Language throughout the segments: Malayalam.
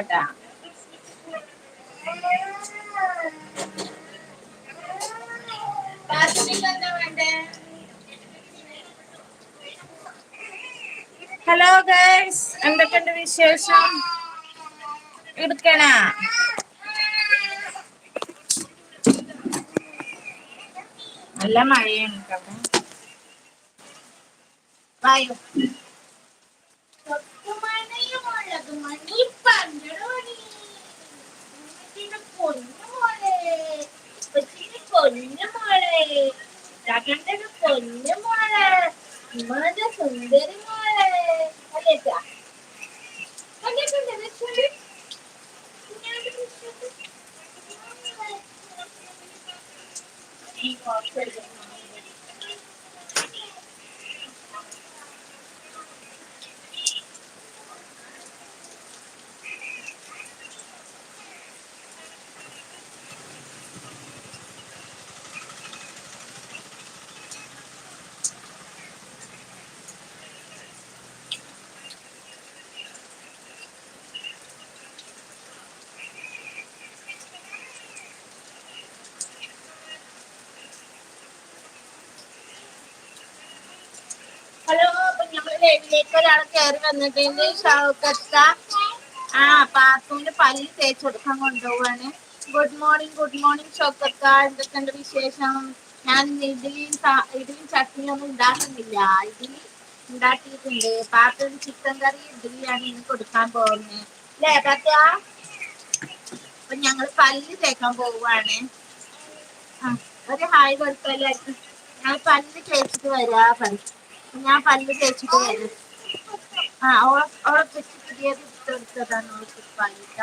കേട്ടാ. ഹലോ ഗൈസ് എന്തൊക്കെയുണ്ട് വിശേഷം? എടുക്കണ? നല്ല മഴയാണ് കേട്ടോ. വായോ. ഉമ്മാന്റെ ലൈവിലേക്ക് ഒരാൾ കയറി വന്നിട്ടുണ്ട് ഷൗക്കത്ത ആ പാത്തുവിന്റെ പല്ല് തേച്ച് കൊടുക്കാൻ കൊണ്ടുപോവാണ്. Good morning good morning Shoukath. എന്തൊക്കെയുണ്ട് വിശേഷം? ഞാൻ ഇഡ്ഡലിയും ഇഡ്ഡലിയും ചട്നിയും ഒന്നും ഉണ്ടാക്കുന്നില്ല. ഇഡ്ഡലി ഉണ്ടാക്കിയിട്ടുണ്ട്. പാത്തൊരു ചിക്കൻ കറി ഇഡ്ഡലിയാണ് ഇന്ന് കൊടുക്കാൻ പോകുന്നത്. അല്ലേ പാത്ത അപ്പൊ ഞങ്ങൾ പല്ല് തേക്കാൻ പോവുകയാണ്. ഒരു ഹായ് കൊടുക്കല്ലായിരുന്നു ഞാൻ പല്ല് തേച്ചിട്ട് വരാ പറയും ഞാൻ പല്ല് തേച്ചിട്ട് വരും. ആ ഓളെ ഓളെ പുതിയത് ഇട്ടെടുത്തതാണ് ഓൾക്ക് പല്ല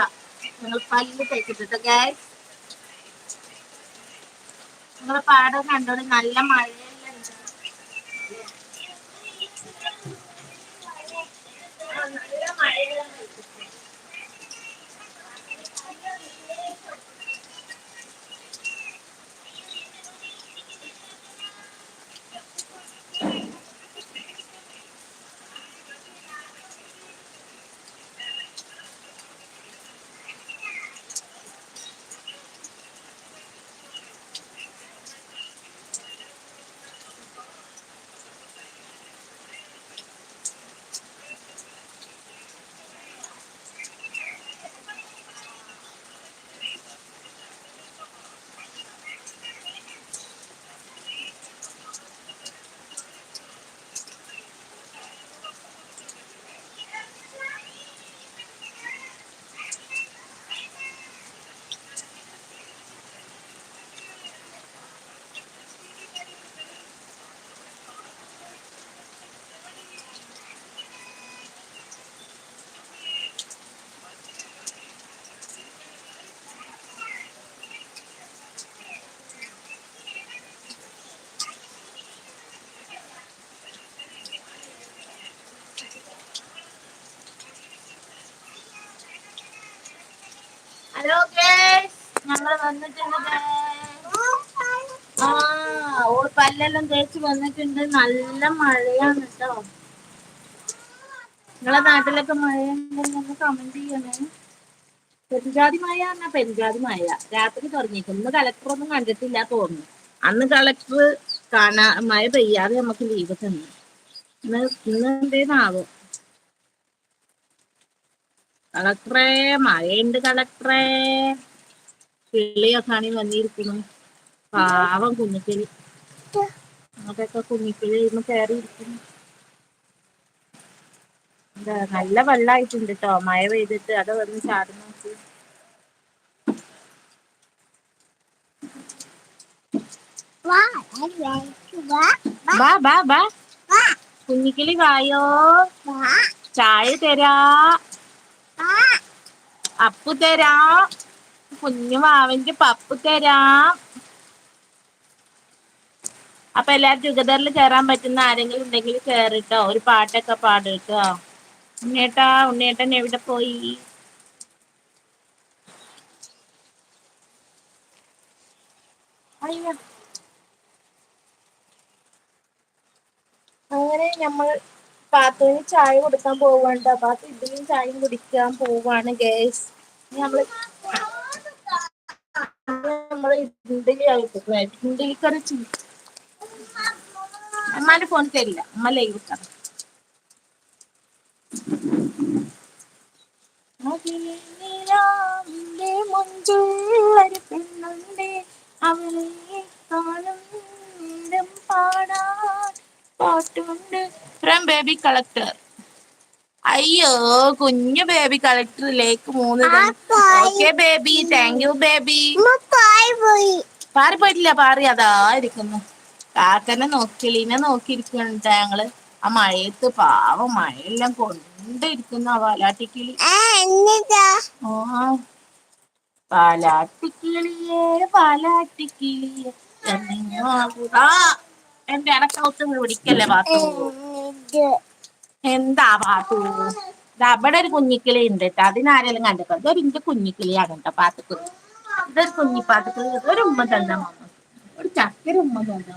ഞങ്ങൾ പല്ല് തേച്ചിട്ട് ഗ്യാസ് നിങ്ങളെ പാടം കണ്ടോണ്ട് നല്ല മഴയെല്ലാം നല്ല മഴയെല്ലാം ഹലോ ഗേസ് ആ പല്ലെല്ലാം തേച്ച് വന്നിട്ടുണ്ട്. നല്ല മഴയാണ് കേട്ടോ നിങ്ങളെ നാട്ടിലൊക്കെ മഴയുണ്ടെന്ന് കമന്റ് ചെയ്യണേ. പെരുജാതി മഴ എന്നാ പെരുജാതി മഴ. രാത്രി തുടങ്ങിയിട്ട് ഇന്ന് കളക്ടർ ഒന്നും കണ്ടിട്ടില്ല തോന്നുന്നു. അന്ന് കളക്ടർ കാണാ മഴ പെയ്യാതെ നമുക്ക് ലീവ് തന്നു ഇന്ന് ഇന്ന് എന്തേന്നാവോ? കളക്ടറെ മഴയുണ്ട് കളക്ടറെ. കിളിയൊക്കെ ആണെങ്കിൽ വന്നിരിക്കുന്നു. പാവം കുഞ്ഞിക്കിളി. അതൊക്കെ കുഞ്ഞിക്കിളി ഇന്ന് കയറിയിരിക്കുന്നു നല്ല വെള്ളമായിട്ടുണ്ട് കേട്ടോ മഴ പെയ്തിട്ട് അത് വന്ന് ചാടി നോക്കി ബാ ബാ ബാ കുഞ്ഞിക്കിളി വായോ? ചായ തരാ. അപ്പു തരാ. കുഞ്ഞു മാവന്റെ പപ്പു തരാ. അപ്പൊ എല്ലാരും ജുഗദറിൽ കയറാൻ പറ്റുന്ന ആരെങ്കിലും ഉണ്ടെങ്കിൽ കേറിട്ടോ. ഒരു പാട്ടൊക്കെ പാടിട്ടോ. ഉണ്ണേട്ടാ ഉണ്ണേട്ടൻ എവിടെ പോയി? അങ്ങനെ നമ്മൾ പാത്തുന് ചായ കൊടുക്കാൻ പോവാണ്ട്. പാത്തു ഇതിലും ചായയും കുടിക്കാൻ പോവാണ് ഗേസ് നമ്മൾ നമ്മൾ ആയിട്ട് ഇഡലി കറി അമ്മാന്റെ ഫോൺ തരില്ല. അമ്മ ലൈവ് ഇട്ടതാ അതിനിലാവിന്റെ മഞ്ചുള്ളൊരു പെണ്ണുണ്ട് അവളെ കാണും പാടാൻ പാട്ടുണ്ട് ഫ്രം ബേബി കളക്ടർ അയ്യോ കുഞ്ഞു ബേബി കളക്ടറിലേക്ക് മൂന്ന് okay baby thank you baby പാറി പോയിട്ടില്ല പാറി. അതാ ഇരിക്കുന്നു. കാക്കനെ നോക്കിളിനെ നോക്കിയിരിക്കുന്നുണ്ട് ഞങ്ങൾ. ആ മഴയത്ത് പാവം മഴയെല്ലാം കൊണ്ടിരിക്കുന്നു ആ വാലാട്ടിക്കിളി. ആ പാലാട്ടിക്കിളിയേ പാലാട്ടിക്കിളിയേ എന്റെ അടക്കൗത്ത് വിളിക്കല്ലേ പാത്തു? എന്താ? പാത്തു? അവിടെ ഒരു കുഞ്ഞിക്കിളി ഉണ്ട് കേട്ടോ അതിനാരെങ്കിലും കണ്ടോ ഇതൊരു ഇന്റെ കുഞ്ഞിക്കിളിയാണ് കേട്ടോ പാത്തക്ക് ഇതൊരു കുഞ്ഞി പാത്തുക്കുളി ഒരു ഉമ്മ തന്ന മമ്മ ഒരു ചക്കര ഉമ്മ തന്ന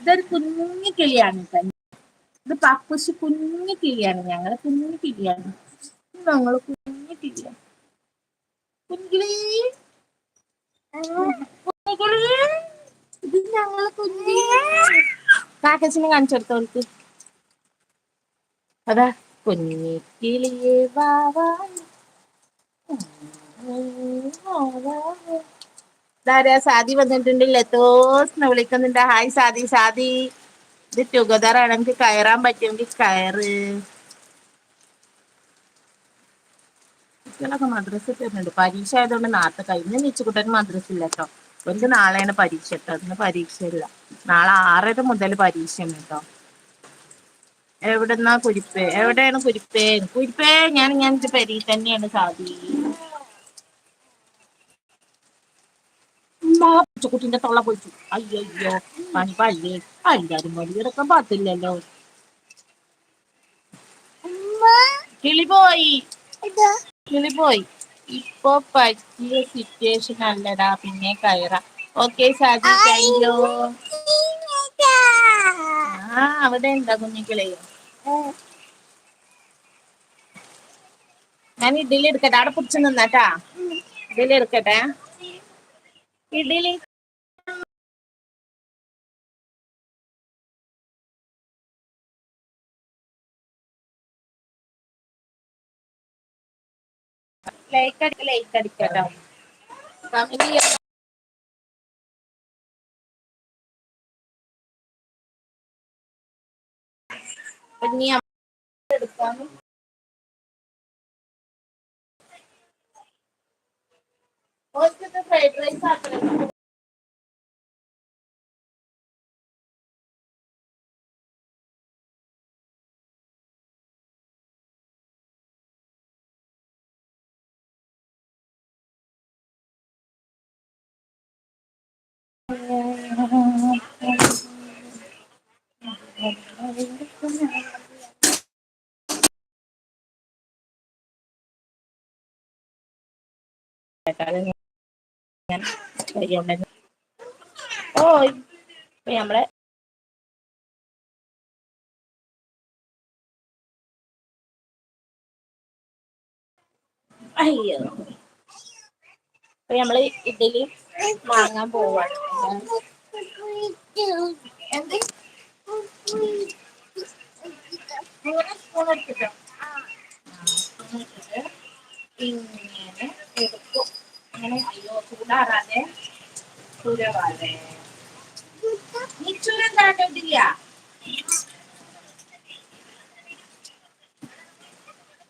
ഇതൊരു കുഞ്ഞു കിളിയാണ് കേട്ടോ ഇത് പപ്പുശ് കുഞ്ഞു കിളിയാണ് ഞങ്ങൾ കുഞ്ഞു കിളിയാണ് ഞങ്ങൾ കുഞ്ഞു കിളിയാണ് കുഞ്ഞു കുഞ്ഞിക്കിളി. ഇത് ഞങ്ങൾ കുഞ്ഞി കാക്കച്ചിനെ കാണിച്ചെടുത്തോൾക്ക്. അതാ കുഞ്ഞിക്കിളിയെ വാവാ ഇതാരാ സാദി വന്നിട്ടുണ്ട്. ലത്തോസ്ന്ന് വിളിക്കുന്നുണ്ട്. ഹായ് സാദി സാദി. ഇത് ടുഗദർ ആണ്. കയറാൻ പറ്റുമെങ്കിൽ കയറ്. കുട്ടികളൊക്കെ മദ്രസ തരുന്നുണ്ട് പരീക്ഷ ആയതുകൊണ്ട് നാളത്തെ കഴിഞ്ഞ നിച്ചുകുട്ടൻ മദ്രസ ഇല്ല കേട്ടോ എനിക്ക് നാളെയാണ് പരീക്ഷ? കേട്ടോ അതിന് പരീക്ഷ ഇല്ല. നാളെ ആറര മുതൽ പരീക്ഷയാണ് കേട്ടോ എവിടെന്നാ കുരിപ്പേ? എവിടെയാണ് കുരിപ്പേ? കുരിപ്പേ ഞാൻ ഞാൻ പെരി തന്നെയാണ് സാധി കുട്ടിന്റെ തൊള്ള പൊളിച്ചു. അയ്യോ പണി പള്ളി. എല്ലാരും പണിയെടുക്കാൻ പാത്തില്ലല്ലോ. കിളി പോയി. കിളി പോയി ഇപ്പൊ പറ്റിയ സിറ്റുവേഷൻ അല്ലടാ പിന്നെ കയറ ഓക്കെ സാജി താങ്ക് ആ അവിടെ എന്താ കുഞ്ഞിക്കിളിയോ ഞാൻ ഇഡ്ഡലി എടുക്കട്ടെ അവിടെ പിടിച്ചു നിന്നാട്ടാ ഇഡ്ഡലി എടുക്കട്ടെ ഇഡ്ഡലി ലൈക്ക് അടിക്ക ലൈക്ക് അടിക്കട്ടോ ഫ്രൈഡ് റൈസ് ആക്കണം. ഓ ഇപ്പൊ നമ്മളെ അയ്യോ അപ്പൊ നമ്മൾ ഇഡലി വാങ്ങാൻ പോവാണ് ഇങ്ങനെ എടുക്കും അങ്ങനെ അയ്യോ ചൂടാറാതെ ചൂടാവാതെ നീ ചൂരം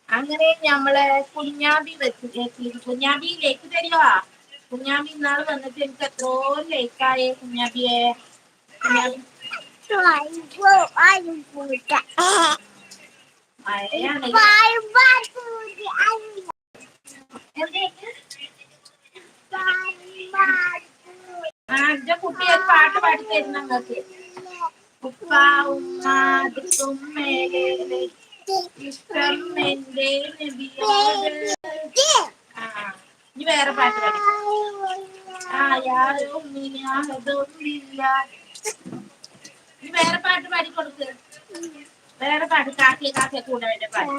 അങ്ങനെ ഞമ്മളെ കുഞ്ഞാബി വെച്ച് കുഞ്ഞാബി ലേക്ക് തരുവാ. കുഞ്ഞാബി ഇന്നാൾ വന്നിട്ട് എനിക്ക് എത്രയോ ലേക്കായേ കുഞ്ഞാബിയെ കുഞ്ഞാബി മഴയാണ് എന്റെ കുട്ടി ഒരു പാട്ട് പാടി തരുന്ന നിങ്ങൾക്ക് ഉപ്പ ഉമ്മ ദുഃഖം മേലെ ഇഷ്ടം എന്റെ ഇനി വേറെ പാട്ട് പാടി. ആ യാരും ഇല്ല ഇനി വേറെ പാട്ട് പാടിക്കൊടുക്ക് വേറെ പാട്ട് കാക്കെ കാക്കെ കൂടെവിടെ പാട്ട്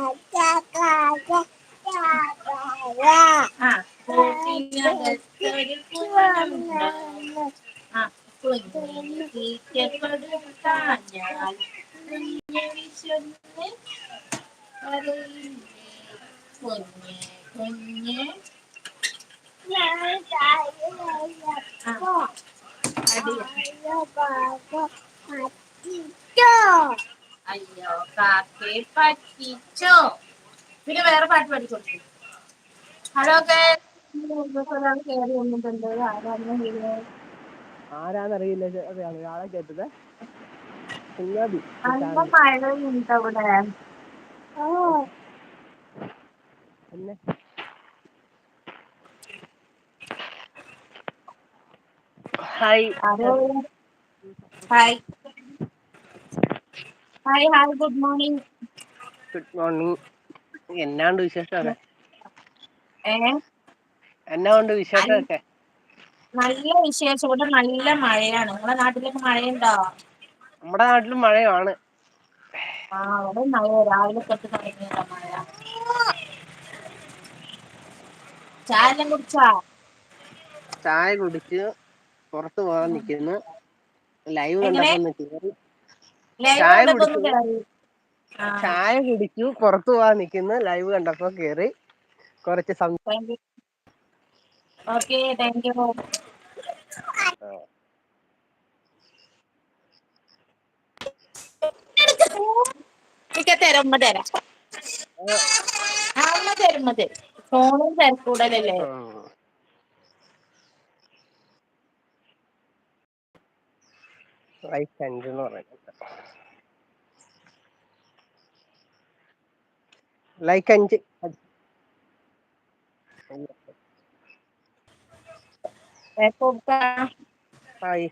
ആ കൂട്ടിനകത്തൊരു കുഞ്ഞുണ്ട് ആ കുഞ്ഞിന് തീറ്റ കൊടുക്കാഞ്ഞാൽ കുഞ്ഞ് വിശന്ന് കരയില്ലേ കുഞ്ഞ് കുഞ്ഞ് അയ്യോ കാക്കെ പറ്റിച്ചോ പിന്നെ വേറെ പാട്ട് പഠിക്കൊടുക്കും ഹലോ ആരാന്നറിയില്ല ആളെ കേട്ടത്? കുഞ്ഞാബി പിന്നെ hi hi good morning good morning എന്നാണ്ട് വിശേഷമൊക്കെ? എന്നാണ്ട് എന്നാ ഉണ്ട് വിശേഷമൊക്കെ? നല്ല വിശേഷം. ഇവിടെ നല്ല മഴയാണ്. നമ്മുടെ നാട്ടിലൊക്കെ മഴയുണ്ടോ? നമ്മുടെ നാട്ടിലും മഴയാണ്. ആ അവിടെ രാവിലെ തൊട്ട് തുടങ്ങിയതാ മഴ. ചായെല്ലാം കുടിച്ചാ? ചായ കുടിച്ച് പുറത്തു പോകാൻ നിൽക്കുന്നു ലൈവ് കണ്ടപ്പോ ചായ കുടിച്ചു ചായ കുടിച്ചു. പുറത്തു പോവാൻ നിൽക്കുന്നു ലൈവ് കണ്ടപ്പോ കേറി. കുറച്ച് സംസാരിക്കും തരാം തരും. തിരക്കൂടലല്ലേ? റൈറ്റ് പറയുന്നത്. ലൈക്ക് അഞ്ച് ഹായ്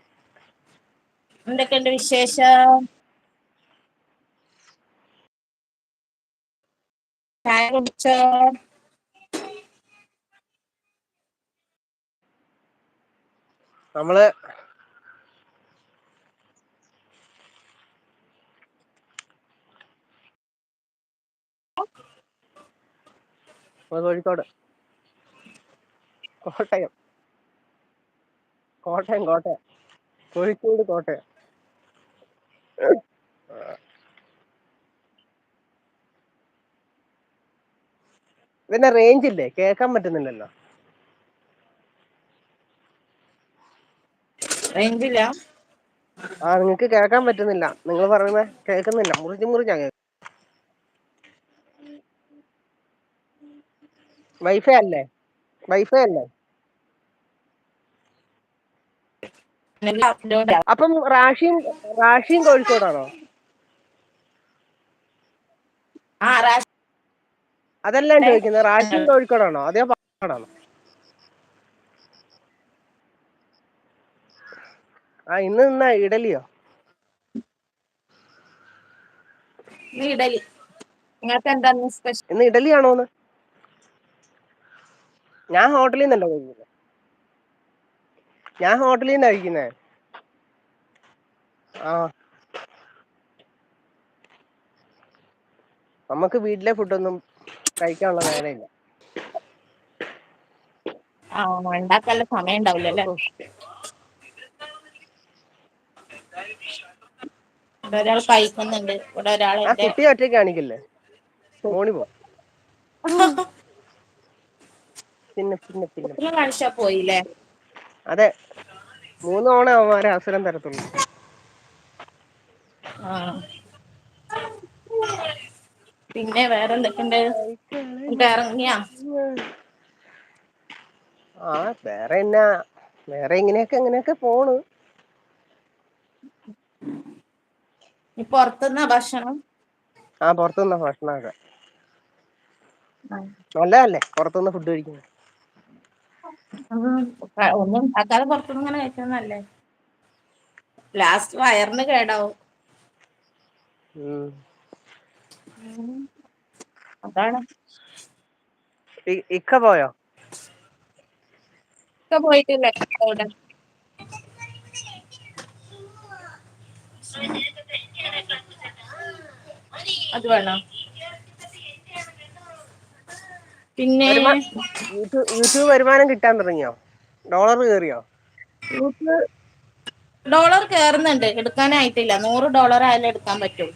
എന്തൊക്കെയുണ്ട് വിശേഷം ചായ കുടിച്ചോ നമ്മൾ കോഴിക്കോട്. കോട്ടയം. കോട്ടയം കോട്ടയം. കോഴിക്കോട് കോട്ടയം. പിന്നെ റേഞ്ച് ഇല്ലേ? കേൾക്കാൻ പറ്റുന്നില്ലല്ലോ. റേഞ്ചില്ല ആ നിങ്ങക്ക് കേൾക്കാൻ പറ്റുന്നില്ല. നിങ്ങൾ പറയുന്ന കേൾക്കുന്നില്ല. മുറിഞ്ഞ് മുറിഞ്ഞാ വൈഫൈ അല്ലേ? വൈഫൈ അല്ലേ? അപ്പം റാഷിയും റാഷിയും കോഴിക്കോടാണോ? അതല്ല ഞാൻ ചോദിക്കുന്നത് റാഷിയും കോഴിക്കോടാണോ? അതേ പാടാണോ ആ ഇന്ന് നിന്ന ഇഡലിയോ? ഇന്ന് ഇഡലി. നിങ്ങൾക്ക് എന്താന്ന് സ്പെഷ്യൽ ഹോട്ടലിൽ നിന്നല്ല കഴിക്കുന്നത് ഞാൻ ഹോട്ടലിൽ നിന്നാ ഞാൻ ആ. നമുക്ക് വീട്ടിലെ ഫുഡൊന്നും കഴിക്കാനുള്ള നേരമില്ല. ഇല്ല ഉണ്ടാക്കാനുള്ള സമയം ഉണ്ടാവൂലല്ലേ ഇവിടെ ഒരാൾ കഴിക്കുന്നുണ്ട്. ഇവിടെ ഒരാൾ ആ എന്റെ കുട്ടിയെ ഒറ്റയ്ക്ക് കാണിക്കില്ലേ? ഫോണി പോ. പിന്നെ പിന്നെ പിന്നെ. കാണിച്ചാ പോയില്ലേ? അതെ. മൂന്ന് തവണ അവന്മാരെ അവസരം തരത്തുള്ളൂ. പിന്നെ വേറെ എന്തൊക്കെയുണ്ട് എന്നിട്ട് ഇറങ്ങിയാ വേറെ എന്നാ? വേറെ ഇങ്ങനെയൊക്കെ ഇങ്ങനെയൊക്കെ പോണ്. ഇനി ഭക്ഷണം? ആ പുറത്തുന്നാ ഭക്ഷണമൊക്കെ. ആഹ് നല്ലതല്ലേ? പുറത്തുനിന്ന് ഫുഡ് കഴിക്കുന്നത്. ഉം. ഒന്നും ഉണ്ടാക്കാതെ പുറത്തുന്ന് ഇങ്ങനെ കഴിക്കുന്നത് ലാസ്റ്റ് വയറിന് കേടാവും. ഉം. ഉം അതാണ്. ഇ ഇക്ക പോയോ? ഇക്ക പോയിട്ടില്ല ഇക്ക ഇവിടെ അത് വേണോ? പിന്നെ യൂട്യൂബ് വരുമാനം കിട്ടാൻ തുടങ്ങിയോ? ഡോളർ കയറിയോ ഡോളർ കേറുന്നുണ്ട്. എടുക്കാനായിട്ടില്ല. നൂറ് ഡോളർ ആയാലും എടുക്കാൻ പറ്റൂ.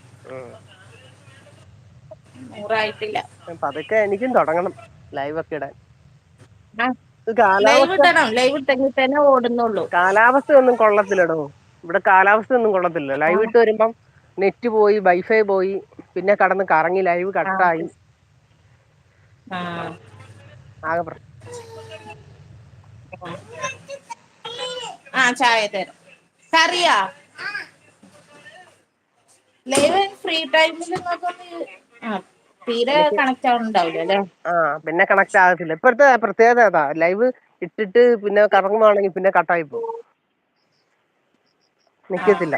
നൂറായിട്ടില്ല. പതുക്കെ എനിക്കും തുടങ്ങണം ലൈവ് ഒക്കെ ഇടാൻ ലൈവ് കാലാവസ്ഥ ഇടണം. ലൈവ് ഇട്ടെങ്കിൽ തന്നെ ഓടുന്നുള്ളൂ. കാലാവസ്ഥയൊന്നും കൊള്ളത്തില്ലടോ. ഇവിടെ കാലാവസ്ഥ ഒന്നും കൊള്ളത്തില്ല ലൈവ് ഇട്ട് വരുമ്പം നെറ്റ് പോയി വൈഫൈ പോയി പിന്നെ കടന്ന് കറങ്ങി ലൈവ് കട്ടായി. ആകെ ആ ചായ തരാം. കറിയാ? ലൈവ് ഫ്രീ ടൈമിൽ തീരെ കണക്ട് കണക്റ്റ് അല്ലേ? ആ പിന്നെ കണക്ട് ആകത്തില്ല. ഇപ്പഴത്തെ പ്രത്യേകത അതാ. ലൈവ് ഇട്ടിട്ട് പിന്നെ കറങ്ങുവാണെങ്കിൽ പിന്നെ കട്ടായി പോകും. നിക്കത്തില്ല.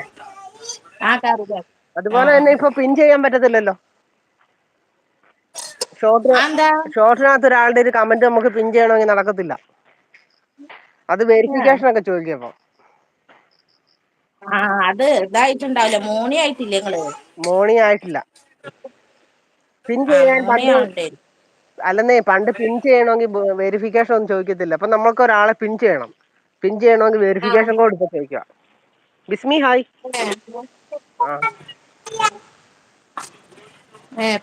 അതുപോലെ തന്നെ ഇപ്പൊ പിൻ ചെയ്യാൻ പറ്റത്തില്ലല്ലോ. ഷോർട്ടിനകത്ത് ഒരാളുടെ ഒരു കമന്റ് നമുക്ക് പിൻ ചെയ്യണമെങ്കിൽ നടക്കത്തില്ല. അത് വെരിഫിക്കേഷൻ ഒക്കെ ചോദിക്കപ്പോ അത് ഇതായിട്ടുണ്ടാവില്ല. മോണി ആയിട്ടില്ല നിങ്ങൾ? മോണി ആയിട്ടില്ല. പിൻ ചെയ്യാൻ പണ്ട് അല്ലെന്നേ പണ്ട് പിൻ ചെയ്യണമെങ്കിൽ വെരിഫിക്കേഷൻ ഒന്നും ചോദിക്കത്തില്ല. അപ്പൊ നമ്മൾക്ക് ഒരാളെ പിൻ ചെയ്യണം. പിൻ ചെയ്യണമെങ്കിൽ വെരിഫിക്കേഷൻ കോഡ് ഇപ്പൊ ചോദിക്കുക. ബിസ്മി ഹായ്.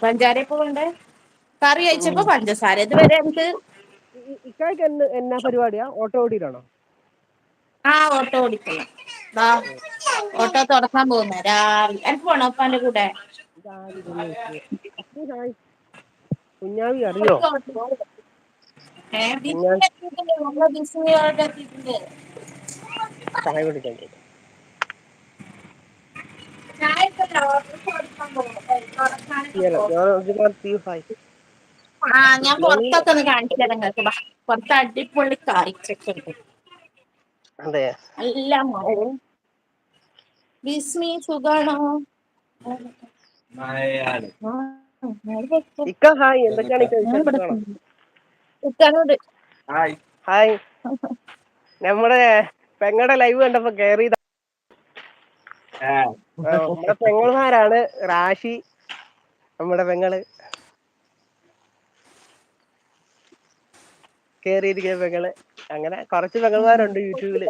പഞ്ചാരയൊക്കെ കൊണ്ട് കറി കഴിച്ചപ്പോ പഞ്ചസാര. ഇതുവരെ എനിക്ക് ഇക്കായ്ക്ക് എന്നാ പരിപാടിയാ? ഓട്ടോ ഓടിയിലാണോ? ആ ഓട്ടോ ഓടിക്കണം ഓട്ടോ തുടക്കാൻ പോകുന്ന. രാവിലെ എനിക്ക് പോണോ ഉപ്പാന്റെ കൂടെ? കുഞ്ഞാവി അറിയോ? ചായ കുടിക്കാൻ പോയി ആഹ് ഞാൻ പുറത്തൊക്കെ ഒന്ന് കാണിച്ചു തരാം നിങ്ങൾക്ക് പുറത്ത് അടിപൊളി കാഴ്ചയൊക്കെ ഉണ്ട്. അതെ. നല്ല ബിസ്മി സുഖാണോ? ഇക്ക ഹായ് എന്തൊക്കെയാണ് ഇക്കാനോട്. ഹായ്. ഹായ്. നമ്മുടെ പെങ്ങടെ ലൈവ് കണ്ടപ്പോ കേറിയതാ. നമ്മുടെ പെങ്ങൾമാരാണ് റാഷി നമ്മുടെ പെങ്ങൾ. കേറിയിരിക്കുന്ന പെങ്ങൾ. അങ്ങനെ കൊറച്ച് പെങ്ങൾമാരുണ്ട് യൂട്യൂബിൽ.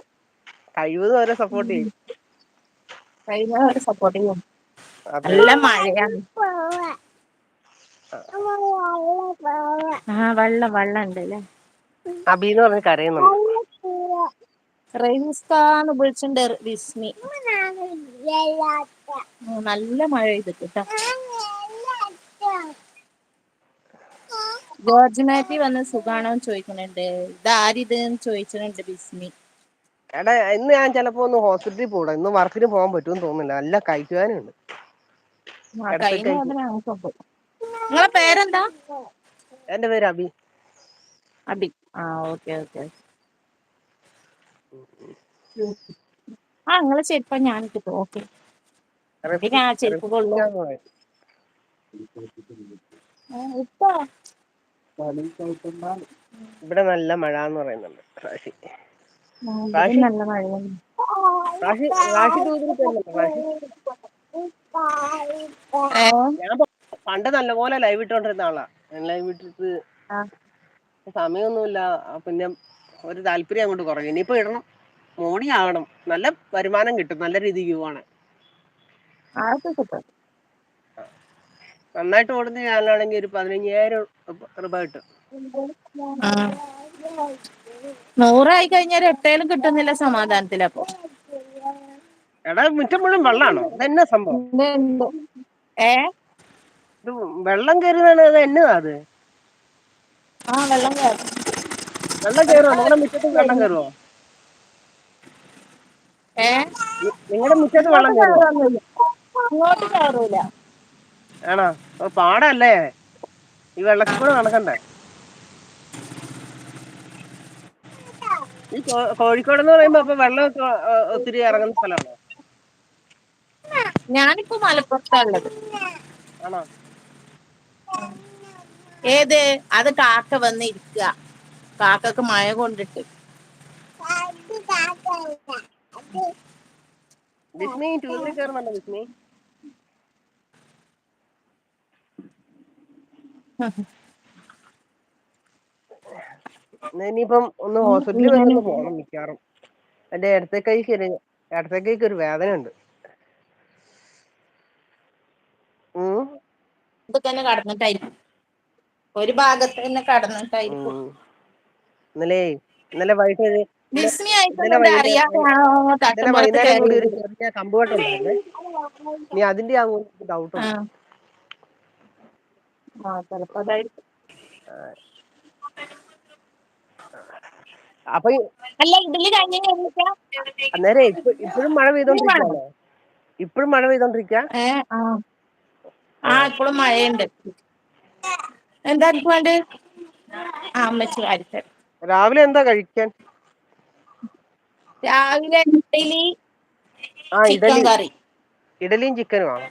കഴിവതും അവരെ സപ്പോർട്ട് ചെയ്യും. കഴിയുന്നവരെ സപ്പോർട്ട് ചെയ്യും. അതെ. നല്ല മഴയാണ്. ആഹ് വെള്ളം വെള്ളം ഉണ്ടല്ലേ അബീന്ന് പറഞ്ഞ് കരയുന്നുണ്ട്. ബിസ്മി നല്ല മഴ ഇത് ട്ടോ. മാത്യു വന്ന് സുഖാണോ ചോദിക്കുന്നുണ്ട്. ഇതാരിത് ചോദിച്ചിട്ടുണ്ട് ബിസ്മി. എടാ ഇന്ന് ഞാൻ ചിലപ്പോ ഒന്ന് ഹോസ്പിറ്റലിൽ പോടാ ഇന്ന് വർക്കിന് പോകാൻ പറ്റുമെന്ന് തോന്നുന്നില്ല. നല്ല കഴിക്കുവാനുണ്ട് നിങ്ങളെ പേരെന്താ? എന്റെ പേര് അബി. അബി. ആ ഓക്കെ ഓക്കെ. ആ നിങ്ങളെ ചെരുപ്പ ഞാൻ ഇട്ടിട്ട് ഓക്കെ. എന്തിനാ ആ ചെരുപ്പ് കൊള്ളു. ഇട്ടോ. ഇവിടെ നല്ല മഴ എന്ന് പറയുന്നുണ്ട് റാഷി റാഷി നല്ല മഴയാണ്. റാഷി റാഷി ഞാൻ പണ്ട് നല്ല പോലെ ലൈവ് ഇട്ടോണ്ടിരുന്ന ആളാ. ഞാൻ ലൈവ് ഇട്ടിട്ട് സമയൊന്നുമില്ല സമയമൊന്നുമില്ല. പിന്നെ ഒരു താല്പര്യം അങ്ങോട്ട് കുറഞ്ഞു. ഇനിയിപ്പോ ഇടണം. മോണി ആകണം. നല്ല വരുമാനം കിട്ടും. നല്ല രീതിക്ക് പോവാണ്. കിട്ടും. നന്നായിട്ട് ഓടുന്ന ഞാനാണെങ്കിൽ ഒരു പതിനഞ്ചായിരം രൂപ കിട്ടും. നൂറായി കഴിഞ്ഞാൽ എട്ടേലും കിട്ടുന്നില്ല സമാധാനത്തിലാപ്പൊ എടാ മുറ്റം മുഴുവൻ വെള്ളാണോ? ഇതെന്നാ സംഭവം? ഏ? ഇത് വെള്ളം കയറുന്നതാണ് അത് എന്നതാ അത്? ആ വെള്ളം കയറും. വെള്ളം കയറുമോ നിങ്ങളുടെ മുറ്റത്ത് വെള്ളം കയറുമോ ഏ? നിങ്ങളുടെ മുറ്റത്ത് വെള്ളം കയറുമോ അങ്ങോട്ട് ഇങ്ങോട്ട് കേറൂല ആണോ? പാടല്ലേ? ഈ വെള്ളത്തിൽ കൂടെ നടക്കണ്ടേ? ഈ കോഴിക്കോട് എന്ന് പറയുമ്പോ അപ്പൊ വെള്ളം ഒത്തിരി ഇറങ്ങുന്ന സ്ഥലമാണോ? ഞാനിപ്പോ മലപ്പുറത്താണുള്ളത്. ആണോ? ഏത്? അത് കാക്ക വന്ന് ഇരിക്ക. കാക്കക്ക് മഴ കൊണ്ടിട്ട്. ബിസ്മി ടൂറിൽ കയറുന്നുണ്ടോ ബിസ്മി ഇനിയിപ്പം ഒന്ന് ഹോസ്പിറ്റലിൽ വരെ ഒന്ന് പോകണം മിക്കവാറും. എന്റെ ഇടത്തെ കൈക്ക് ഒരു ഇടത്തെ കൈക്ക് ഒരു വേദന ഉണ്ട് തന്നെ കടന്നിട്ടായിരിക്കും. ഒരു ഭാഗത്ത് തന്നെ കടന്നിട്ടായിരിക്കും. ഇന്നലെ ഇന്നലെ വൈകിട്ട് ഒരു- ഇന്നലെ വൈകുന്നേരം അറിയാതെയാണോ ഇന്നലെ തട്ടുമ്പുറത്ത് കൂടി ഒരു ചെറിയ കമ്പുവട്ടം നീ അതിന്റെ ഡൗട്ട് ഉണ്ട്. ആ ചിലപ്പോ അതായിരിക്കും. അപ്പൊ അല്ല ഇതിൽ കഴിഞ്ഞ അന്നേരം ഇപ്പൊ ഇപ്പോഴും മഴ പെയ്തോണ്ടിരിക്കാണോ ഇപ്പോഴും മഴ പെയ്തോണ്ടിരിക്ക ഏ ആ. ആ ഇപ്പോഴും മഴയുണ്ട്. എന്താ എനിക്ക് വേണ്ട? ആ അമ്മച്ചി കാര്യം രാവിലെ എന്താ കഴിക്കാൻ? രാവിലെ ചിക്കൻ ഇഡലി. കറി. ഇഡലിയും ചിക്കനും ആണോ?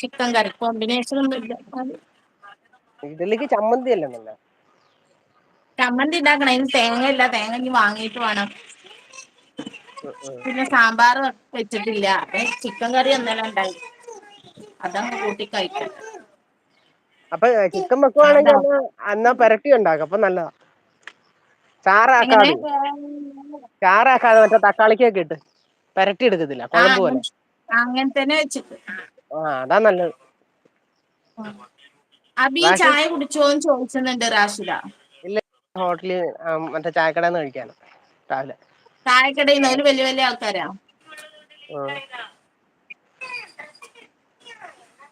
ചിക്കൻ കറി കോമ്പിനേഷൻ ചമ്മന്തി അല്ലേ നല്ല? ചമ്മന്തി ഉണ്ടാക്കണം. അതിന് തേങ്ങ ഇല്ല. തേങ്ങ ഇനി വാങ്ങിയിട്ട് വേണം. പിന്നെ സാമ്പാർ വെച്ചിട്ടില്ല. അപ്പൊ ചിക്കൻ കറി എന്നാലും ഉണ്ടായി. അതങ്ങ് കൂട്ടി കഴിക്കാം. അപ്പൊ ചിക്കൻ വെക്കുവാണെങ്കിൽ എന്നാ പെരട്ടി ഉണ്ടാക്കും. അപ്പൊ നല്ലതാ. ചാറാക്കാതെ. ചാറാക്കാതെ മറ്റേ തക്കാളിക്കൊക്കെ ഇട്ട് പെരട്ടി എടുക്കത്തില്ല. കുഴമ്പ് പോലെ. അങ്ങനെ തന്നെ വെച്ചിട്ട്. ആ അതാ നല്ലത്. അബി ചായ കുടിച്ചോന്ന് ഇല്ല ഹോട്ടലിൽ മറ്റേ ചായക്കടയിൽ നിന്ന് കഴിക്കാനോ രാവിലെ. ചായക്കടയിൽ നിന്ന് വലിയ വലിയ ആൾക്കാരാ? ആ.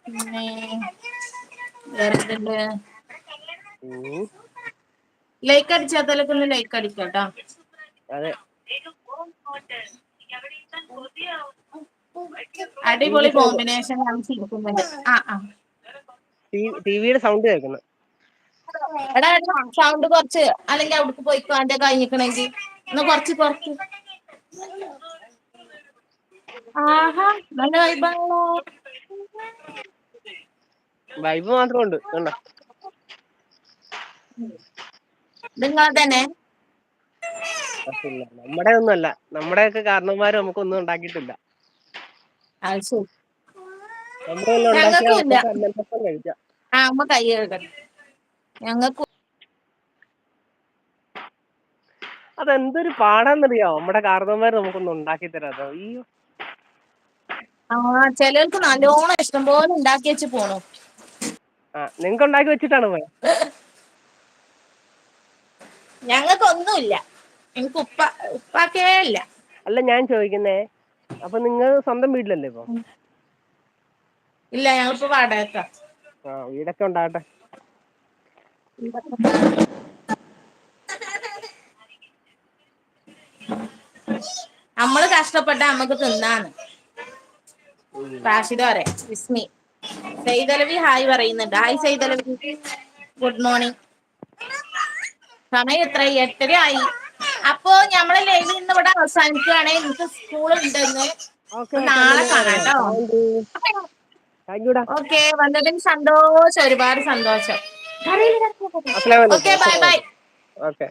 പിന്നെ വേറെന്തുണ്ട്? ലൈക്ക് അടിച്ചാത്തലൊക്കെ ഒന്ന് ലൈക്ക് അടിക്കട്ടോ അതെ. അടിപൊളി കോമ്പിനേഷൻ ചിരിക്കുന്നുണ്ട് ആ ആ. ടിവിയുടെ സൗണ്ട് കേൾക്കുന്നു എടാ സൗണ്ട് കുറച്ച്. അല്ലെങ്കിൽ അവിടേക്ക് പോയി അന്റെ കഴിഞ്ഞിക്കണെങ്കിൽ ഒന്ന് കുറച്ച് കുറച്ച്. ആഹാ നല്ല വൈബാണല്ലോ വൈബ് മാത്രം ഉണ്ട് കണ്ടോ? നിങ്ങൾ തന്നെ. നമ്മുടെ ഒന്നും അല്ല നമ്മുടെയൊക്കെ കാരണന്മാര് നമുക്കൊന്നും ഉണ്ടാക്കിയിട്ടില്ല. അത് ശരി. നമ്മുടെ എല്ലാം ഉണ്ടാക്കിയാൽ ഞങ്ങൾക്കും ഇല്ല. നമുക്ക് അന്നപ്പം കഴിക്കാം. ആ അമ്മ കൈ കഴുകട്ടെ. ഞങ്ങൾക്ക് അതെന്തൊരു പാടാന്നറിയോ? നമ്മുടെ കാരണന്മാര് നമുക്കൊന്നും ഉണ്ടാക്കി തരാതെ. അയ്യോ ആ ചിലർക്ക് നല്ലോണം ഇഷ്ടം പോലെ ഉണ്ടാക്കി വെച്ച് പോണു. നിങ്ങക്ക് ഉണ്ടാക്കി വെച്ചിട്ടാണ് പോയത് ഞങ്ങൾക്കൊന്നുമില്ല. എനിക്ക് ഉപ്പ ഉപ്പാക്കേ ഇല്ല. അല്ല ഞാൻ ചോദിക്കുന്നേ അപ്പൊ നിങ്ങൾ സ്വന്തം വീട്ടിലല്ലേ ഇപ്പൊ? ഇല്ല ഞങ്ങളിപ്പോ വാടകക്ക. ആ വീടൊക്കെ ഉണ്ടാകട്ടെ. നമ്മൾ കഷ്ടപ്പെട്ട നമ്മക്ക് തിന്നാണ് റാഷിദ പറയാ വിസ്മി. സൈതലവി ഹായ് പറയുന്നുണ്ട്. Hi Saithalavi good morning. സമയം എത്ര എട്ടര ആയി അപ്പോ ഞമ്മളെ ലൈവിൽ ഇന്ന് ഇവിടെ അവസാനിക്കുകയാണെ എനിക്ക് സ്കൂൾ ഉണ്ടെന്ന്. നാളെ കാണാം കേട്ടോ താങ്ക് ഓക്കെ വന്നതിന് സന്തോഷം ഒരുപാട് സന്തോഷം. Okay bye bye. ഓക്കെ.